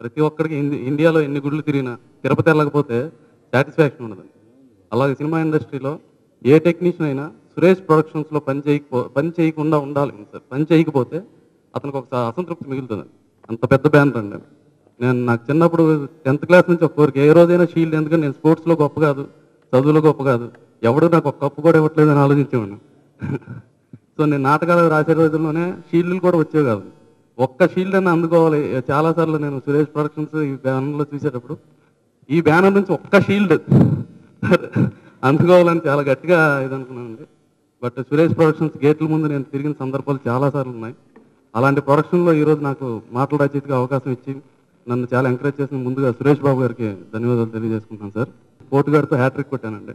ప్రతి ఒక్కరికి ఇండియాలో ఎన్ని గుళ్ళు తిరిగినా తిరుపతి వెళ్ళకపోతే సాటిస్ఫాక్షన్ ఉండదు. అలాగే సినిమా ఇండస్ట్రీలో ఏ టెక్నీషియన్ అయినా సురేష్ ప్రొడక్షన్స్లో పని చేయకపో పని చేయకుండా ఉండాలి సార్. పని చేయకపోతే అతనికి ఒక అసంతృప్తి మిగులుతుంది. అంత పెద్ద బ్యానర్ అండి నేను నాకు చిన్నప్పుడు టెన్త్ క్లాస్ నుంచి ఒక్కొక్కరికి ఏ రోజైనా షీల్డ్ ఎందుకంటే నేను స్పోర్ట్స్లో గొప్ప కాదు చదువులో గొప్ప కాదు. ఎవడు నాకు ఒక కప్పు కూడా ఇవ్వట్లేదని ఆలోచించేవాడిని. సో నేను నాటకాలు రాసే రోజుల్లోనే షీల్డ్లు కూడా వచ్చేవి కాదు ఒక్క షీల్డ్ అని అందుకోవాలి. చాలా సార్లు నేను సురేష్ ప్రొడక్షన్స్ ఈ బ్యానర్లో చూసేటప్పుడు ఈ బ్యానర్ నుంచి ఒక్క షీల్డ్ అందుకోవాలని చాలా గట్టిగా ఇది బట్ సురేష్ ప్రొడక్షన్స్ గేట్ల ముందు నేను తిరిగిన సందర్భాలు చాలా సార్లు ఉన్నాయి. అలాంటి ప్రొడక్షన్లో ఈరోజు నాకు మాటల రచయితగా అవకాశం ఇచ్చి నన్ను చాలా ఎంకరేజ్ చేసిన ముందుగా సురేష్ బాబు గారికి ధన్యవాదాలు తెలియజేసుకుంటాను సార్. పోటు గారితో హ్యాట్రిక్ కొట్టానండి.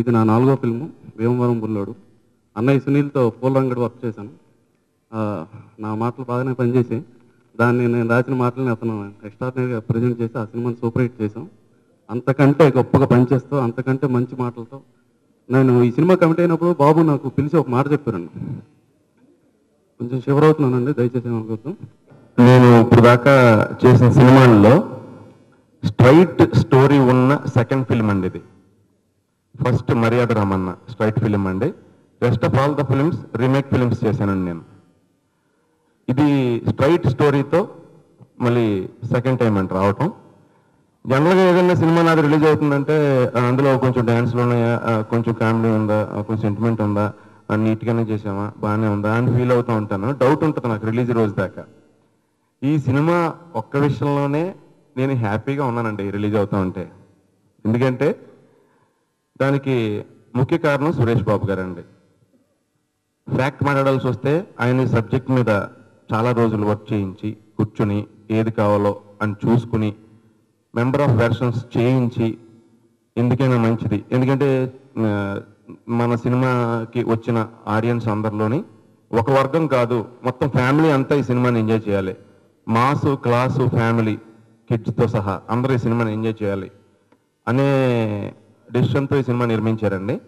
ఇది నా నాలుగో ఫిల్ము భీమవరం బుల్లోడు అన్నయ్య సునీల్తో పూల రంగడు వర్క్ చేశాను. నా మాటలు బాగానే పనిచేసి దాన్ని నేను రాసిన మాటలని అతను ఎక్స్ట్రాడినరీగా ప్రజెంట్ చేసి ఆ సినిమాని సూపర్ హిట్ చేశాం. అంతకంటే గొప్పగా పనిచేస్తూ అంతకంటే మంచి మాటలతో నేను ఈ సినిమా కమిట్ అయినప్పుడు బాబు నాకు పిలిచి ఒక మాట చెప్పారండి. కొంచెం షివర్ అవుతున్నానండి దయచేసి ఏమనుకోవద్దు నేను ఇప్పుడు దాకా చేసిన సినిమాల్లో స్ట్రైట్ స్టోరీ ఉన్న సెకండ్ ఫిల్మ్ అండి ఇది. First Maryada Ramanna straight film అండి. Rest of all the films remake films చేశానండి నేను. ఇది స్ట్రైట్ స్టోరీతో మళ్ళీ సెకండ్ టైం అంట రావటం. జనరల్గా ఏదైనా సినిమా నాది రిలీజ్ అవుతుందంటే అందులో కొంచెం డ్యాన్స్లు ఉన్నాయా కొంచెం కామెడీ ఉందా కొంచెం సెంటిమెంట్ ఉందా నీట్గానే చేసామా బాగానే ఉందా అని ఫీల్ అవుతూ ఉంటాను. డౌట్ ఉంటుంది నాకు రిలీజ్ రోజు దాకా. ఈ సినిమా ఒక్క విషయంలోనే నేను హ్యాపీగా ఉన్నానండి రిలీజ్ అవుతూ ఉంటే. ఎందుకంటే దానికి ముఖ్య కారణం సురేష్ బాబు గారండి. ఫ్యాక్ట్ మాట్లాడాల్సి వస్తే ఆయన సబ్జెక్ట్ మీద చాలా రోజులు వర్క్ చేయించి కూర్చుని ఏది కావాలో అని చూసుకుని మెంబర్ ఆఫ్ వెర్షన్స్ చేయించి ఎందుకైనా మంచిది. ఎందుకంటే మన సినిమాకి వచ్చిన ఆడియన్స్ అందరిలోని ఒక వర్గం కాదు మొత్తం ఫ్యామిలీ అంతా ఈ సినిమాని ఎంజాయ్ చేయాలి. మాసు క్లాసు ఫ్యామిలీ కిడ్స్తో సహా అందరూ ఈ సినిమాని ఎంజాయ్ చేయాలి. అనే డిసిషన్తో ఈ సినిమా నిర్మించారండి.